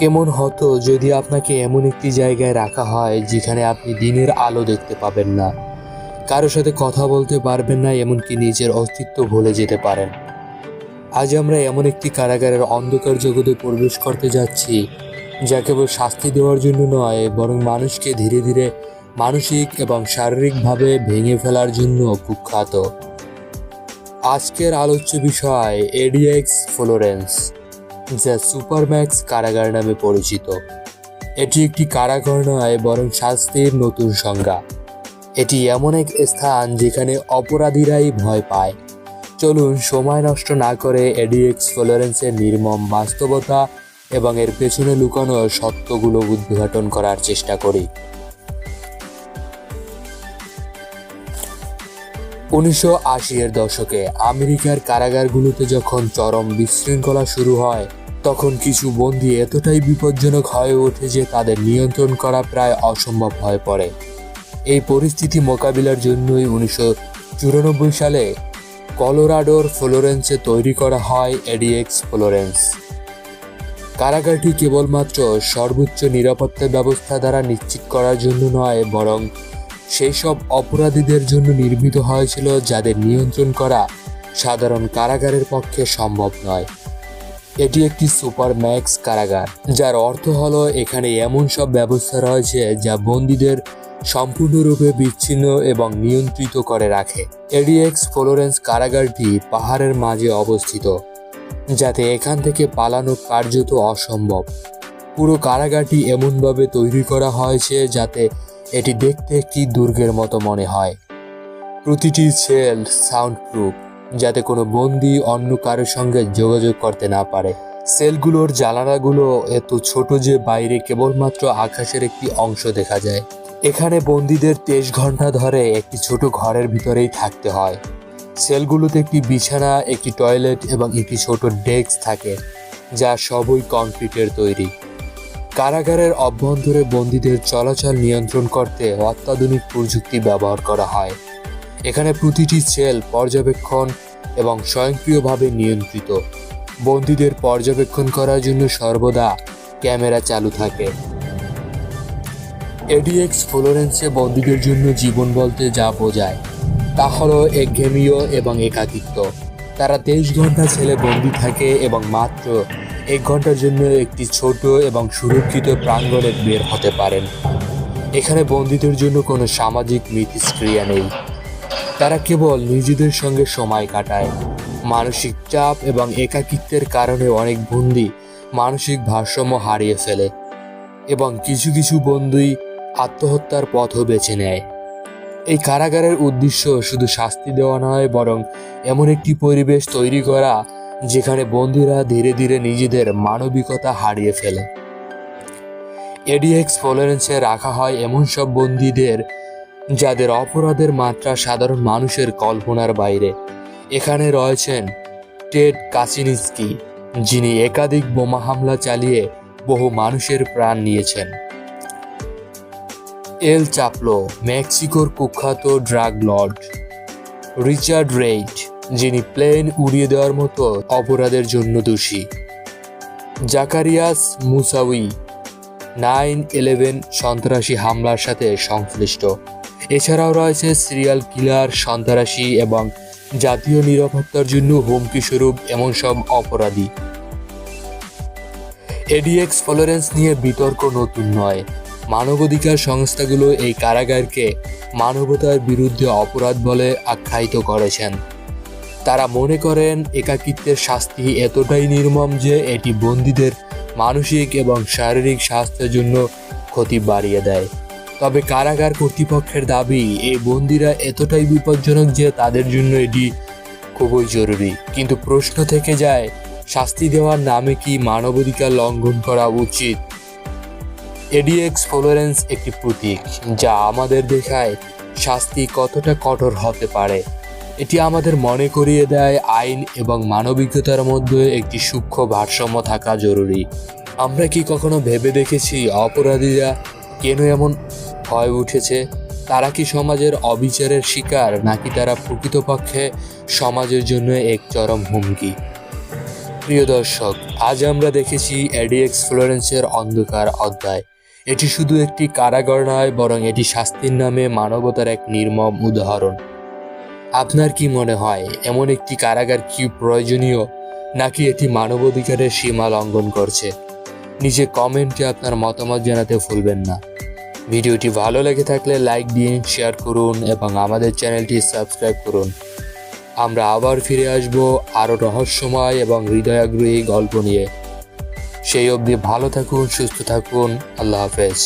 কেমন হতো যদি আপনাকে এমন একটি জায়গায় রাখা হয় যেখানে আপনি দিনের আলো দেখতে পাবেন না? কারোর সাথে কথা বলতে পারবেন না, এমনকি নিজের অস্তিত্ব ভুলে যেতে পারেন। আজ আমরা এমন একটি কারাগারের অন্ধকার জগতে প্রবেশ করতে যাচ্ছি, যা কেবল শাস্তি দেওয়ার জন্য নয়, বরং মানুষকে ধীরে ধীরে মানসিক এবং শারীরিকভাবে ভেঙে ফেলার জন্য কুখ্যাত। আজকের আলোচ্য বিষয় এডিএক্স ফ্লোরেন্স যা সুপারম্যাক্স কারাগার নামে পরিচিত। এটি একটি কারাগার নয়, বরং শাস্তির নতুন সংজ্ঞা। এটি এমন এক স্থান যেখানে অপরাধীরাই ভয় পায়। চলুন, সময় নষ্ট না করে এডিএক্স ফ্লোরেন্সের নির্মম বাস্তবতা এবং এর পেছনে লুকানো সত্যগুলো উদ্ঘাটন করার চেষ্টা করি। উনিশশো এর দশকে আমেরিকার কারাগারগুলোতে যখন চরম বিশৃঙ্খলা শুরু হয় তখন কিছু বন্দী এতটাই বিপজ্জনক হয়ে ওঠে যে তাদের নিয়ন্ত্রণ করা প্রায় অসম্ভব হয়ে পড়ে। এই পরিস্থিতি মোকাবিলার জন্যই উনিশশো চুরানব্বই সালে কলোরাডোর ফ্লোরেন্সে তৈরি করা হয় এডিএক্স ফ্লোরেন্স। কারাগারটি কেবলমাত্র সর্বোচ্চ নিরাপত্তা ব্যবস্থা দ্বারা নিশ্চিত করার জন্য নয়, বরং সেই সব অপরাধীদের জন্য নির্মিত হয়েছিল যাদের নিয়ন্ত্রণ করা সাধারণ কারাগারের পক্ষে সম্ভব নয়। এটি একটি সুপার ম্যাক্স কারাগার, যার অর্থ হলো এখানে এমন সব ব্যবস্থা রয়েছে যা বন্দীদের সম্পূর্ণরূপে বিচ্ছিন্ন এবং নিয়ন্ত্রিত করে রাখে। এডিএক্স ফ্লোরেন্স কারাগারটি পাহাড়ের মাঝে অবস্থিত, যাতে এখান থেকে পালানো কার্যত অসম্ভব। পুরো কারাগারটি এমনভাবে তৈরি করা হয়েছে যাতে এটি দেখতে একটি দুর্গের মতো মনে হয়। প্রতিটি সেল সাউন্ড প্রুফ যাতে কোনো বন্দি অন্য কারোর সঙ্গে যোগাযোগ করতে না পারে। সেলগুলোর জানালাগুলো এত ছোট যে বাইরে কেবলমাত্র আকাশের একটি অংশ দেখা যায়। এখানে বন্দীদের তেইশ ঘণ্টা ধরে একটি ছোট ঘরের ভিতরেই থাকতে হয়। সেলগুলোতে একটি বিছানা, একটি টয়লেট এবং একটি ছোট ডেস্ক থাকে, যা সবই কংক্রিটের তৈরি। কারাগারের অভ্যন্তরে বন্দীদের চলাচল নিয়ন্ত্রণ করতে অত্যাধুনিক প্রযুক্তি ব্যবহার করা হয়। এখানে প্রতিটি সেল পর্যবেক্ষণ এবং স্বয়ংক্রিয়ভাবে নিয়ন্ত্রিত। বন্দীদের পর্যবেক্ষণ করার জন্য সর্বদা ক্যামেরা চালু থাকে। এডিএক্স ফ্লোরেন্সে বন্দীদের জন্য জীবন বলতে যা বোঝায়, তা হলো একঘেমিও এবং একাকিত্ব। তারা তেইশ ঘণ্টা ছেলে বন্দি থাকে এবং মাত্র এক ঘণ্টার জন্য একটি ছোট এবং সুরক্ষিত প্রাঙ্গণে বের হতে পারেন। এখানে বন্দীদের জন্য কোনো সামাজিক মিথস্ক্রিয়া নেই। তারা কেবল নিজেদের সঙ্গে সময় কাটায়। মানসিক চাপ এবং একাকিত্বের কারণে অনেক বন্দি মানসিক ভারসাম্য হারিয়ে ফেলে এবং কিছু কিছু বন্দী আত্মহত্যার পথও বেছে নেয়। এই কারাগারের উদ্দেশ্য শুধু শাস্তি দেওয়া নয়, বরং এমন একটি পরিবেশ তৈরি করা যেখানে বন্দীরা ধীরে ধীরে নিজেদের মানবিকতা হারিয়ে ফেলে। এডিএক্স ফ্লোরেন্সে রাখা হয় এমন সব বন্দীদের যাদের অপরাধের মাত্রা সাধারণ মানুষের কল্পনার বাইরে। এখানে রয়েছেন টেড কাচিনিস্কি যিনি একাধিক বোমা হামলা চালিয়ে বহু মানুষের প্রাণ নিয়েছেন। এল চাপলো, মেক্সিকোর কুখ্যাত ড্রাগ লর্ড। রিচার্ড রেইড যিনি প্লেন উড়িয়ে দেওয়ার মতো অপরাধের জন্য দোষী। জাকারিয়াস মুসাউই, নাইন ইলেভেন সন্ত্রাসী হামলার সাথে সংশ্লিষ্ট। এছাড়াও রয়েছে সিরিয়াল কিলার সন্ত্রাসী এবং জাতীয় নিরাপত্তার জন্য হুমকি স্বরূপ এমন সব অপরাধী। এডিএক্স ফ্লোরেন্স নিয়ে বিতর্ক নতুন নয়। মানবাধিকার সংস্থাগুলো এই কারাগারকে মানবতার বিরুদ্ধে অপরাধ বলে আখ্যায়িত করেছেন। তারা মনে করেন একাকিত্বের শাস্তি এতটাই নির্মম যে এটি বন্দীদের মানসিক এবং শারীরিক স্বাস্থ্যের জন্য ক্ষতি বাড়িয়ে দেয়। তবে কারাগার কর্তৃপক্ষের দাবি, এই বন্দিরা এতটাই বিপজ্জনক যে তাদের জন্য এটি খুবই জরুরি। কিন্তু প্রশ্ন থেকে যায়, শাস্তি দেওয়ার নামে কি মানবাধিকার লঙ্ঘন করা উচিত? এডিএক্স ফ্লোরেন্স একটি প্রতীক, যা আমাদের দেখায় শাস্তি কতটা কঠোর হতে পারে। এটি আমাদের মনে করিয়ে দেয় আইন এবং মানবিকতার মধ্যে একটি সূক্ষ্ম ভারসাম্য থাকা জরুরি। আমরা কি কখনো ভেবে দেখেছি অপরাধীরা কেন এমন হয়ে উঠেছে? তারা কি সমাজের অবিচারের শিকার, নাকি তারা প্রকৃতপক্ষে সমাজের জন্য এক চরম হুমকি? প্রিয় দর্শক, আজ আমরা দেখেছি এডিএক্স ফ্লোরেন্সের অন্ধকার অধ্যায়। এটি শুধু একটি কারাগার নয়, বরং এটি শাস্তির নামে মানবতার এক নির্মম উদাহরণ। আপনার কি মনে হয়, এমন একটি কারাগার কি প্রয়োজনীয়, নাকি এটি মানবাধিকারের সীমা লঙ্ঘন করছে? নিচে কমেন্টে আপনার মতামত জানাতে ভুলবেন না। ভিডিওটি ভালো লেগে থাকলে লাইক দিন শেয়ার করুন এবং আমাদের চ্যানেলটি সাবস্ক্রাইব করুন। আমরা আবার ফিরে আসব আরও রহস্যময় এবং হৃদয়াগ্রহী গল্প নিয়ে। সেই অবধি ভালো থাকুন, সুস্থ থাকুন, আল্লাহ হাফেজ।